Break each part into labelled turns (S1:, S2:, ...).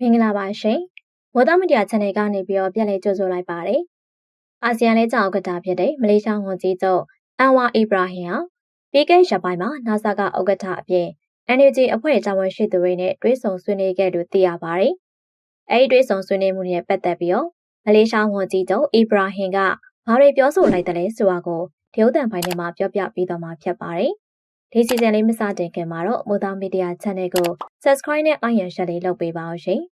S1: မင်္ဂလာပါရှင်။မော်တော်မီဒီယာ channel ကနေပြီးတော့ပြန်လည်ကြိုဆိုလိုက်ပါတယ်။အာဆီယံလက်ကျဥက္ကဋ္ဌဖြစ်တဲ့မလေးရှားဝန်ကြီးချုပ်အန်ဝါအီဘရာဟင်ဟာပြီးခဲ့ရက်ပိုင်းမှာ NASA ကဥက္ကဋ္ဌအပြင် NUG အဖွဲ့တာဝန်ရှိသူတွေနဲ့တွေ့ဆုံဆွေးနွေးခဲ့လို့သိရပါတယ်။အဲဒီတွေ့ဆုံဆွေးနွေးမှုနဲ့ပတ်သက်ပြီးတော့မလေးရှားဝန်ကြီးချုပ်အီဘရာဟင်ကဘာတွေပြောဆိုလိုက်တယ်လဲဆိုတာကိုဒီဥတန်ပိုင်းထဲမှာပြောပြပေးသွားမှာဖြစ်ပါတယ်။ ဒီစီဇန်လေးမစတင်ခင်မှာတော့မိုးသားမီဒီယာ channel ကို subscribe နဲ့ like and share လေးလုပ်ပေးပါအောင်ရှင်။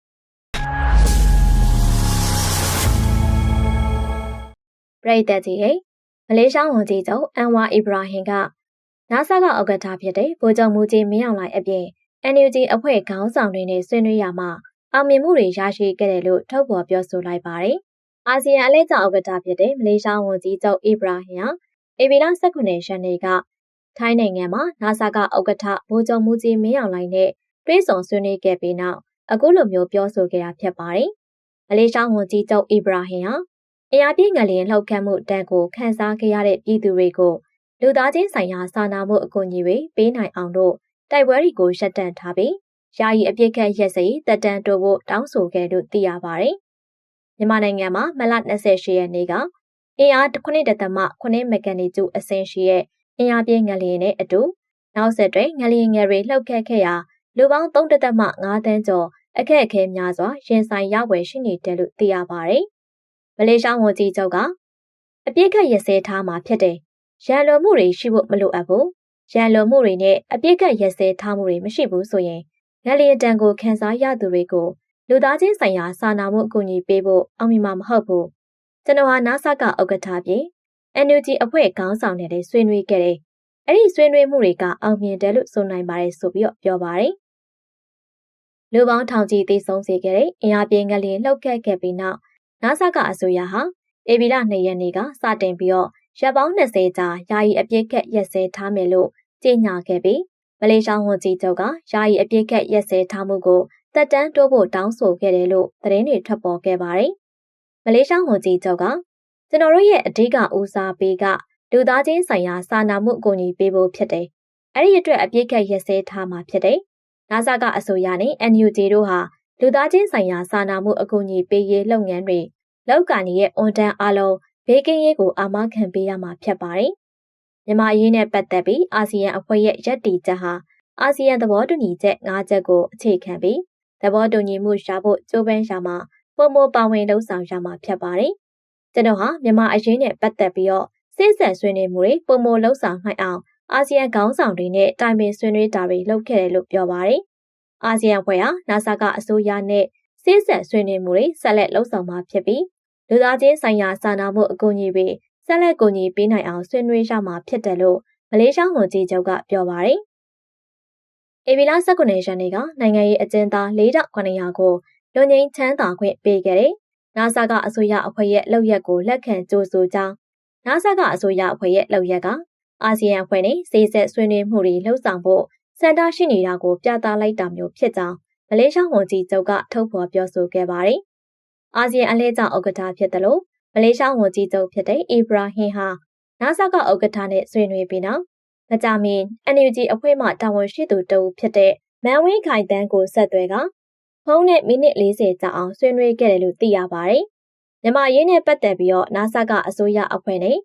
S1: ပရိသတ်ကြီးရဲ့မလေးရှားဝန်ကြီးချုပ်အန်ဝါအီဘရာဟင်က NASA ကဥက္ကဋ္ဌဖြစ်တဲ့ဗိုလ်ချုပ်မူကြီးမင်းအောင်လှိုင်အပြင် NUG အဖွဲ့ခေါင်းဆောင်တွေနဲ့ဆွေးနွေးရမှာအောင်မြင်မှုတွေရရှိခဲ့တယ်လို့ထုတ်ဖော်ပြောဆိုလိုက်ပါတယ်။အာဆီယံအလဲကျဥက္ကဋ္ဌဖြစ်တဲ့မလေးရှားဝန်ကြီးချုပ်အီဘရာဟင်ဟာအေဗီလာ19ရက်နေ့က ထိုင်းနိုင်ငံမှာ NASA ကဥက္ကဋ္ဌ ဗိုလ်ချုပ်မူကြီးမင်းအောင်လှိုင်နဲ့ တွဲဆုံဆွေးနွေးခဲ့ပြီးနောက် အခုလိုမျိုး ပြောဆိုခဲ့တာ ဖြစ်ပါတယ်။မလေးရှားဝန်ကြီးချုပ် အီဘရာဟင်ဟာအရာပြည့်ငလျင်လှုပ်ခတ်မှုတန်းကိုခန်းစားခဲ့ရတဲ့ ပြည်သူတွေကို လူသားချင်းဆိုင်ရာ စာနာမှု အကူအညီတွေ ပေးနိုင်အောင်လို့ တိုက်ပွဲတွေကိုရှက်တန့်ထားပြီး ယာယီအပြစ်ခတ်ရက်စိတက်တန်းတိုးဖို့ တောင်းဆိုခဲ့လို့ သိရပါတယ်။မြန်မာနိုင်ငံမှာမလ28ရက်နေ့က အင်အား9.8မက်ဂနီကျူအဆင့်ရှိတဲ့ အင်အားပြင်းငလျင်နဲ့အတူနောက်ဆက်တွဲငလျင်ငယ်တွေလှုပ်ခတ်ခဲ့ရာလူပေါင်း3.5တန်းကျော်အခက်အခဲများစွာရင်ဆိုင်ရဝယ်ရှိနေတယ်လို့သိရပါတယ်။မလေးရှားဝန်ကြီးချုပ်ကအပြစ်ခတ်ရစဲထားမှာဖြစ်တယ်။ရန်လိုမှုတွေရှိဖို့မလိုအပ်ဘူး။ရန်လိုမှုတွေနဲ့အပြစ်ခတ်ရစဲထားမှုတွေမရှိဘူးဆိုရင်ငလျင်တန်ကိုခန်းစားရသူတွေကိုလူသားချင်းဆိုင်ရာစာနာမှုအကူအညီပေးဖို့အောင်မြင်မှာမဟုတ်ဘူး။ကျွန်တော်ဟာ NASA ကဥက္ကဋ္ဌပြင် NUG အဖွဲ့ခေါင်းဆောင်တဲ့ဆွေးနွေးခဲ့တယ်။အဲ့ဒီဆွေးနွေးမှုတွေကအောင်မြင်တယ်လို့ဆိုနိုင်ပါတယ်ဆိုပြီးတော့ပြောပါတယ်။လူပေါင်းထောင်ချီသိဆုံးစေခဲ့တဲ့အင်အားပြင်းငလျင်လှုပ်ခတ်ခဲ့ပြီးနောက် NASA ကအစိုးရဟာဧပြီလ2ရက်နေ့ကစတင်ပြီးတော့ရပ်ပေါင်း20ကြာယာယီအပြစ်ခတ်ရက်စဲထားမယ်လို့ကြေညာခဲ့ပြီးမလေးရှားဝန်ကြီးချုပ်ကယာယီအပြစ်ခတ်ရက်စဲထားမှုကိုတက်တန်းတိုးဖို့တောင်းဆိုခဲ့တယ်လို့သတင်းတွေထွက်ပေါ်ခဲ့ပါတယ်။မလေးရှားဝန်ကြီးချုပ်က ကျွန်တော်တို့ရဲ့အဓိကဦးစားပေးကလူသားချင်းဆိုင်ရာစာနာမှုအကူအညီပေးဖို့ဖြစ်တယ်။အဲ့ဒီအတွက်အပြစ်ခတ်ရက်စဲထားမှာဖြစ်တယ်။နာဆာကအဆိုအရနဲ့ NUG တို့ဟာလူသားချင်းဆိုင်ရာစာနာမှုအကူအညီပေးရေးလုပ်ငန်းတွေလောက်ကန်ရဲ့အွန်တန်အလုံးဘေးကင်းရေးကိုအာမခံပေးရမှာဖြစ်ပါတယ်။မြန်မာအရေးနဲ့ပတ်သက်ပြီးအာဆီယံအဖွဲ့ရဲ့ရည်တည်ချက်ဟာအာဆီယံသဘောတူညီချက်၅ချက်ကိုအခြေခံပြီးသဘောတူညီမှုရှာဖို့ကြိုးပမ်းရှာမှာပုံမပါဝင်လှုပ်ဆောင်ရမှာဖြစ်ပါတယ်။ ကျွန်တော်ဟာမြန်မာအရေးနဲ့ပတ်သက်ပြီးတော့စစ်ဆက်ဆွေးနွေးမှုတွေပုံမလှုပ်ဆောင်နိုင်အောင်အာဆီယံခေါင်းဆောင်တွေနဲ့တိုင်ပင်ဆွေးနွေးတာတွေလုပ်ခဲ့တယ်လို့ပြောပါတယ်။အာဆီယံဖွဲ့ဟာ NASA ကအစိုးရနဲ့စစ်ဆက်ဆွေးနွေးမှုတွေဆက်လက်လှုပ်ဆောင်မှာဖြစ်ပြီးလူသားချင်းဆိုင်ရာစာနာမှုအကူအညီတွေဆက်လက်ကူညီပေးနိုင်အောင်ဆွေးနွေးရမှာဖြစ်တယ်လို့မလေးရှားဝန်ကြီးချုပ်ကပြောပါတယ်။အေဗီလာ19ရက်နေ့ကနိုင်ငံရေးအကျဉ်းသား4900ကိုလူငင်းချမ်းသာခွင့်ပေးခဲ့တဲ့ နာဆာကအစိုးရအဖွဲ့ရဲ့လုပ်ရက်ကိုလက်ခံကြိုးဆိုကြောင်းနာဆာကအစိုးရအဖွဲ့ရဲ့လုပ်ရက်ကအာဆီယံအဖွဲ့နဲ့စေဆက်ဆွေးနွေးမှုတွေလှုပ်ဆောင်ဖို့စင်တာရှိနေတာကိုပြသလိုက်တာမျိုးဖြစ်ကြောင်းမလေးရှားဝန်ကြီးချုပ်ကထုတ်ဖော်ပြောဆိုခဲ့ပါတယ်။အာဆီယံအလဲကျဥက္ကဋ္ဌဖြစ်တယ်လို့မလေးရှားဝန်ကြီးချုပ်ဖြစ်တဲ့အီဘရာဟင်ဟာနာဆာကဥက္ကဋ္ဌနဲ့ဆွေးနွေးပြီးနောက်မကြမီ NUG အဖွဲ့မှတာဝန်ရှိသူတဦးဖြစ်တဲ့မန်ဝင်းခိုင်တန်းကိုဆက်သွဲက ဖုန်းနဲ့မိနစ်40ကြာအောင်ဆွေးနွေးခဲ့တယ်လို့သိရပါတယ်။မြန်မာရင်းနဲ့ပတ်သက်ပြီးတော့နာဆာကအစိုးရအဖွဲ့နဲ့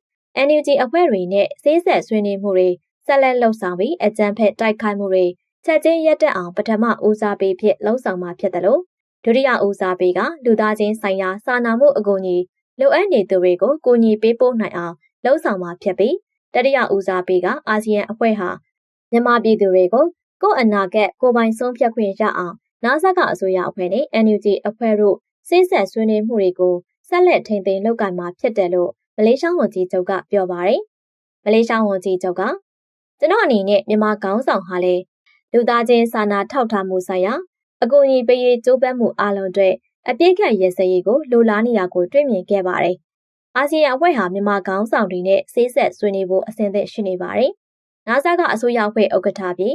S1: NUG အဖွဲ့တွေနဲ့စေးဆက်ဆွေးနွေးမှုတွေဆက်လက်လှုပ်ဆောင်ပြီးအကြံဖက်တိုက်ခိုက်မှုတွေချက်ချင်းရပ်တက်အောင်ပထမဦးစားပေးဖြစ်လှုပ်ဆောင်မှာဖြစ်တယ်လို့ဒုတိယဦးစားပေးကလူသားချင်းဆိုင်ရာစာနာမှုအကူအညီလိုအပ်နေသူတွေကိုကူညီပေးပို့နိုင်အောင်လှုပ်ဆောင်မှာဖြစ်ပြီးတတိယဦးစားပေးကအာဆီယံအဖွဲ့ဟာမြန်မာပြည်သူတွေကိုကိုယ့်အနာဂတ်ကိုပိုင်ဆုံးဖြတ်ခွင့်ရအောင် နာဆာကအစိုးရအဖွဲ့နဲ့ NUG အဖွဲ့တို့စိစက်ဆွေးနွေးမှုတွေကိုဆက်လက်ထိန်သိမ်းလုပ်ကိုင်မှာဖြစ်တယ်လို့မလေးရှားဝန်ကြီးချုပ်ကပြောပါတယ်။မလေးရှားဝန်ကြီးချုပ်ကကျွန်တော်အနေနဲ့မြန်မာခေါင်းဆောင်ဟာလေလူသားချင်းစာနာထောက်ထားမှုဆိုင်ရာအကူအညီပေးရေးကြိုးပမ်းမှုအလုံးတွေအပြည့်ခန့်ရစရေးကိုလိုလားနေရကိုတွေ့မြင်ခဲ့ပါတယ်။အာဆီယံအဖွဲ့ဟာမြန်မာခေါင်းဆောင်တွေနဲ့ဆေးဆက်ဆွေးနွေးဖို့အဆင်သင့်ရှိနေပါတယ်။နာဆာကအစိုးရအဖွဲ့ဥက္ကဋ္ဌပြီး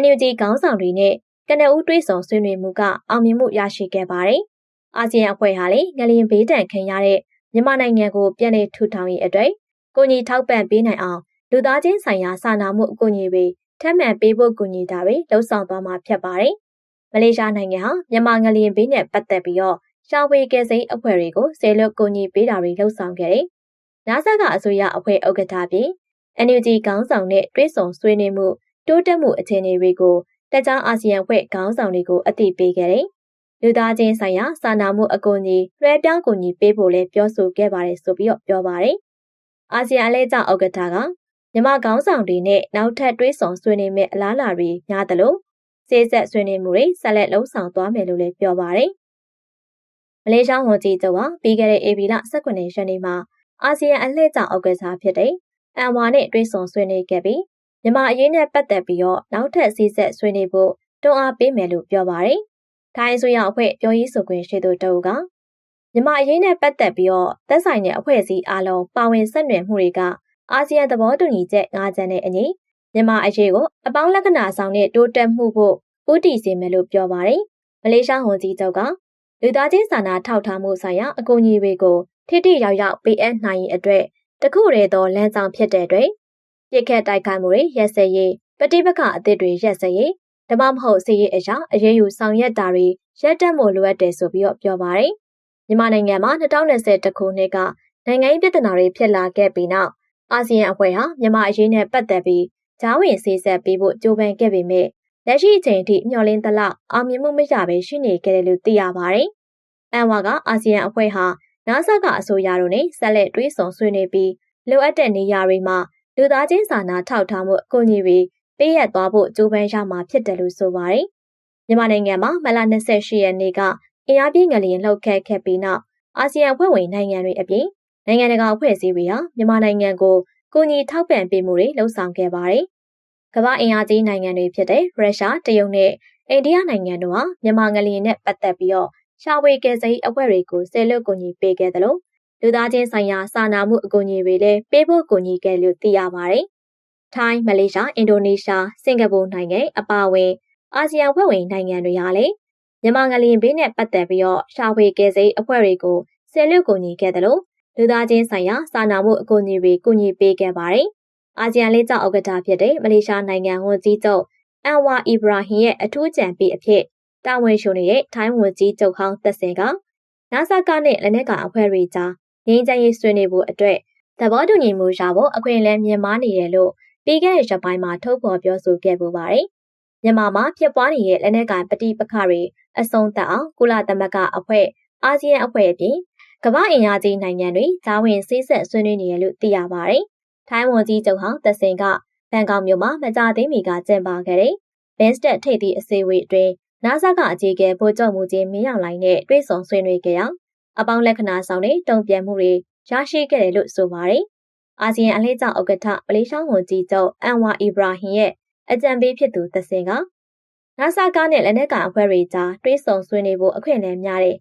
S1: NUG ခေါင်းဆောင်တွေနဲ့ ကနဦးတွေးဆောင်ဆွေးနွေးမှုကအောင်မြင်မှုရရှိခဲ့ပါတယ်။အာဆီယံအဖွဲ့ဟာလေငလျင်ဘေးဒဏ်ခံရတဲ့မြန်မာနိုင်ငံကိုပြန်လည်ထူထောင်ရေးအတွက်ကိုညီထောက်ပံ့ပေးနိုင်အောင်လူသားချင်းဆိုင်ရာစာနာမှုအကူအညီတွေထပ်မံပေးဖို့ကူညီတာတွေလှုံ့ဆော်သွားမှာဖြစ်ပါတယ်မလေးရှားနိုင်ငံဟာမြန်မာငလျင်ဘေးနဲ့ပတ်သက်ပြီးတော့ရှာဖွေကယ်ဆယ်အဖွဲ့တွေကိုဆေလွတ်ကူညီပေးတာတွေလှုပ်ဆောင်ခဲ့တယ်။နာဆာကအစိုးရအဖွဲ့ဥက္ကဋ္ဌပြင် NUG ခေါင်းဆောင်နဲ့တွဲဆောင်ဆွေးနွေးမှုတိုးတက်မှုအခြေအနေတွေကို တခြားအာဆီယံဖွဲ့ခေါင်းဆောင်တွေကိုအသိပေးခဲ့တယ်။လူသားချင်းဆိုင်ရာစာနာမှုအကူအညီလွှဲပြောင်းကူညီပေးဖို့လည်းပြောဆိုခဲ့ပါတယ်ဆိုပြီးတော့ပြောပါတယ်။အာဆီယံအလဲကျဥက္ကဋ္ဌကမြန်မာခေါင်းဆောင်တွေနဲ့နောက်ထပ်တွဲဆောင်ဆွေးနွေးမဲ့အလားအလာတွေများသလိုစေဆက်ဆွေးနွေးမှုတွေဆက်လက်လှုံ့ဆော်သွားမယ်လို့လည်းပြောပါတယ်။မလေးရှားဝန်ကြီးချုပ်ကပြီးခဲ့တဲ့ဧပြီလ18ရက်နေ့မှာအာဆီယံအလှည့်ကျဥက္ကဋ္ဌဖြစ်တဲ့အန်ဝါနဲ့တွဲဆောင်ဆွေးနွေးခဲ့ပြီး မြန်မာအရေးနဲ့ပတ်သက်ပြီးတော့နောက်ထပ်စီးဆက်ဆွေးနွေးဖို့တွန်းအားပေးမယ်လို့ပြောပါတယ်။ထိုင်းအစိုးရအဖွဲ့ပြောရေးဆိုခွင့်ရှိသူတအုပ်ကမြန်မာအရေးနဲ့ပတ်သက်ပြီးတော့သက်ဆိုင်တဲ့အဖွဲ့အစည်းအလုံးပါဝင်ဆက်နွယ်မှုတွေကအာဆီယံသဘောတူညီချက်၅ချက်နဲ့အညီမြန်မာအရေးကိုအပေါင်းလက္ခဏာဆောင်တဲ့တိုးတက်မှုဖို့ဦးတည်စေမယ်လို့ပြောပါတယ်။မလေးရှားဝန်ကြီးချုပ်ကလူသားချင်းစာနာထောက်ထားမှုဆိုင်ရာအကူအညီတွေကိုထိထိရောက်ရောက်ပေးအပ်နိုင်ရင်အတွက်တခုတည်းသောလမ်းဆောင်ဖြစ်တဲ့အတွက် ပြစ်ခတ်တိုက်ခိုက်မှုတွေရက်စက်ရေးပဋိပက္ခအသစ်တွေရက်စက်ရေးဓမ္မမဟုတ်စီရေးအရာအရေးယူဆောင်ရွက်တာတွေရပ်တန့်မှုလိုအပ်တယ်ဆိုပြီးတော့ပြောပါတယ်။မြန်မာနိုင်ငံမှာ2020ခုနှစ်ကနိုင်ငံရေးပြဿနာတွေဖြစ်လာခဲ့ပြီးနောက်အာဆီယံအဖွဲ့ဟာမြန်မာအရေးနဲ့ပတ်သက်ပြီးဂျားဝင်ဆေးဆက်ပေးဖို့ကြိုးပမ်းခဲ့ပေမဲ့လက်ရှိအချိန်ထိမျှော်လင့်သလောက်အောင်မြင်မှုမရဘဲရှိနေခဲ့တယ်လို့သိရပါတယ်။အန်ဝါကအာဆီယံအဖွဲ့ဟာနာဆာကအဆိုအရတို့နဲ့ဆက်လက်တွဲဆောင်ဆွေးနွေးပြီးလိုအပ်တဲ့နေရာတွေမှာ လူသားချင်းစာနာထောက်ထားမှုအကူအညီတွေပေးရသွားဖို့ကြိုးပမ်းရမှာဖြစ်တယ်လို့ဆိုပါတယ်။မြန်မာနိုင်ငံမှာမလ28ရက်နေ့ကအင်အားပြင်းငလျင်လှုပ်ခတ်ခဲ့ပြီးနောက်အာဆီယံအဖွဲ့ဝင်နိုင်ငံတွေအပြင်နိုင်ငံတကာအဖွဲ့အစည်းတွေဟာမြန်မာနိုင်ငံကိုကူညီထောက်ပံ့ပေးမှုတွေလှုံ့ဆော်ခဲ့ပါတယ်။ကမ္ဘာအင်အားကြီးနိုင်ငံတွေဖြစ်တဲ့ရုရှား၊တရုတ်နဲ့အိန္ဒိယနိုင်ငံတို့ဟာမြန်မာငလျင်နဲ့ပတ်သက်ပြီးတော့ရှာဝေကယ်ဆယ်အဖွဲ့တွေကိုဆဲလွတ်ကူညီပေးခဲ့တယ်လို့ လူသားချင်းဆိုင်ရာစာနာမှုအကူအညီတွေလည်းပေးဖို့ကူညီခဲ့လို့သိရပါတယ်။ထိုင်း၊မလေးရှား၊အင်ဒိုနီးရှား၊စင်ကာပူနိုင်ငံအပါအဝင်အာဆီယံဖွဲ့ဝင်နိုင်ငံတွေဟာလည်းမြန်မာငလျင်ဘေးနဲ့ပတ်သက်ပြီးတော့ရှာဖွေကယ်ဆယ်အဖွဲ့တွေကိုဆယ်လွတ်ကူညီခဲ့တယ်လို့လူသားချင်းဆိုင်ရာစာနာမှုအကူအညီတွေကူညီပေးခဲ့ပါတယ်။အာဆီယံလေးကျဥက္ကဋ္ဌဖြစ်တဲ့မလေးရှားနိုင်ငံဝန်ကြီးချုပ်အန်ဝါအီဘရာဟင်ရဲ့အထူးကြံပေးအဖြစ်တာဝန်ရှိနေတဲ့ထိုင်းဝန်ကြီးချုပ်ဟောင်းသက်စင်ကနာဆာကနဲ့လက်နက်ကအဖွဲ့တွေကြား ငြိမ်းချမ်းရေးဆွေးနွေးဖို့အတွက်သဘောတူညီမှုရဖို့အခွင့်အလမ်းမြင်မာနေတယ်လို့ပြီးခဲ့တဲ့ရက်ပိုင်းမှာထုတ်ဖော်ပြောဆိုခဲ့ပူပါတယ်။မြန်မာမှာဖြစ်ပွားနေတဲ့လက်နက်ကပဋိပက္ခတွေအဆုံးသတ်အောင်ကုလသမဂ္ဂအဖွဲ့အာဆီယံအဖွဲ့အပြင်ကမ္ဘာအင်အားကြီးနိုင်ငံတွေဂျာဝင်ဆေးဆက်ဆွေးနွေးနေရလို့သိရပါတယ်။ထိုင်းဝန်ကြီးချုပ်ဟောင်းသစင်ကဘန်ကောက်မြို့မှာမကြသေးမီကကျင်းပခဲ့တဲ့ဘန်စတက်ထိပ်သီးအစည်းအဝေးအတွင်းနာဆာကအကြီးအကဲဗိုလ်ချုပ်မှုကြီးမင်းအောင်လှိုင်နဲ့တွေ့ဆုံဆွေးနွေးကြအောင် အပေါင်းလက္ခဏာဆောင်တဲ့တုံ့ပြန်မှုတွေရရှိခဲ့တယ်လို့ဆိုပါတယ်။အာဆီယံအလှည့်ကျဥက္ကဋ္ဌမလေးရှားဝန်ကြီးချုပ်အန်ဝါအီဘရာဟင်ရဲ့အကြံပေးဖြစ်သူသစင်ကနာဆာကနဲ့လက်နက်ကအဖွဲ့တွေကြားတွေးဆုံဆွေးနွေးဖို့အခွင့်အလမ်းများတဲ့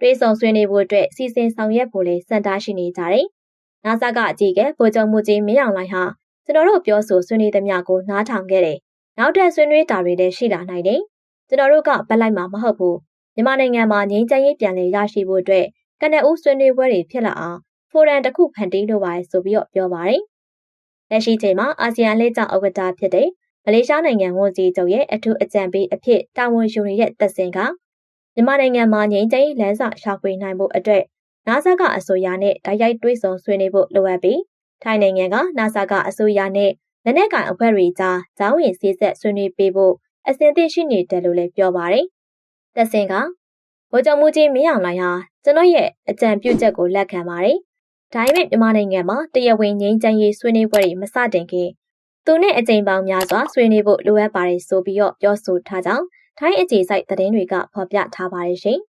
S1: တွေးဆုံဆွေးနွေးဖို့အတွက်စီစဉ်ဆောင်ရွက်ဖို့လည်းစံတားရှိနေကြတယ်။နာဆာကအကြီးကဗိုလ်ချုပ်မှုကြီးမင်းအောင်လှိုင်ဟာကျွန်တော်တို့ပြောဆိုဆွေးနွေးသမျှကိုနားထောင်ခဲ့တယ်။နောက်ထပ်ဆွေးနွေးတာတွေလည်းရှိလာနိုင်တယ်။ကျွန်တော်တို့ကဗက်လိုက်မှာမဟုတ်ဘူး။ မြန်မာနိုင်ငံမှာငြိမ်းချမ်းရေးပြန်လည်ရရှိဖို့အတွက်ကနအူးဆွေးနွေးပွဲတွေဖြစ်လာအောင်ဖိုရမ်တစ်ခုဖန်တီးလိုပါတယ်ဆိုပြီးတော့ပြောပါတယ်။လက်ရှိချိန်မှာအာဆီယံလက်ကျဥက္ကဋ္ဌဖြစ်တဲ့မလေးရှားနိုင်ငံဝန်ကြီးချုပ်ရဲ့အထူးအကြံပေးအဖြစ်တာဝန်ယူနေတဲ့သက်စင်ကမြန်မာနိုင်ငံမှာငြိမ်းချမ်းရေးလမ်းစာရှာဖွေနိုင်ဖို့အတွက်နာဆာကအစိုးရနဲ့တိုက်ရိုက်တွဲဆုံဆွေးနွေးဖို့လိုအပ်ပြီးထိုင်းနိုင်ငံကနာဆာကအစိုးရနဲ့လက်နက်ကိုင်အဖွဲ့တွေကြားဇောင်းဝင်စည်းဆက်ဆွေးနွေးပေးဖို့အစဉ်သင့်ရှိနေတယ်လို့လည်းပြောပါတယ်။ သက်စင်ကဗိုလ်ချုပ်မှုကြီးမင်းအောင်လှိုင်ဟာကျွန်တော်ရဲ့အကြံပြုချက်ကိုလက်ခံပါတယ်။ဒါပေမဲ့မြန်မာနိုင်ငံမှာတရားဝင်ငြိမ်းချမ်းရေးဆွေးနွေးပွဲတွေမစတင်ခင်သူနဲ့အကြိမ်ပေါင်းများစွာဆွေးနွေးဖို့လိုအပ်ပါတယ်ဆိုပြီးတော့ပြောဆိုထားကြောင်းထိုင်းအခြေစိုက်သတင်းတွေကဖော်ပြထားပါတယ်ရှင်။